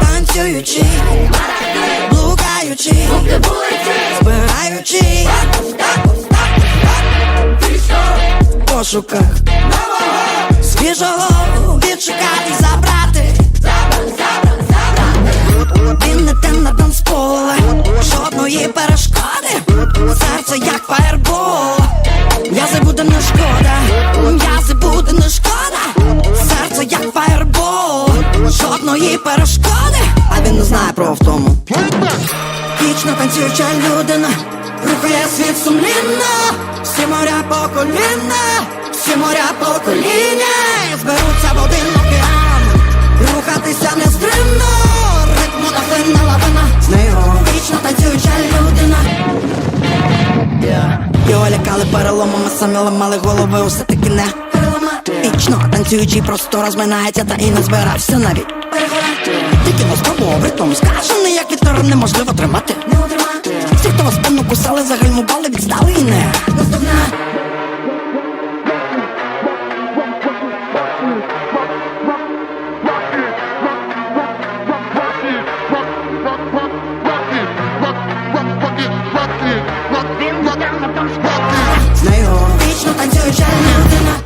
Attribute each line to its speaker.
Speaker 1: Танцюючи, блукаючи, збираючи в пошуках свіжого відшукати, забрати. Він не те на танцполе, жодної перешкоди, серце як фаєрбол. М'язи буде не шкода, жодної перешкоди, а він не знає про втому. Вічно танцююча людина, рухає світ сумлінно, всі моря по коліна, всі моря по коліна, зберуться в один океан, рухатися нестримно, ритму нахлинна лавина, з нею вічно танцююча людина. Його лякали переломами, самі ламали голови, усе таки не. Вічно танцюючий просто розминається та і не збирався навіть. Тільки вас пробував ритмом скажений, як вітер неможливо тримати. Не. Всі, хто вас певно кусали, загальмували, відстали і не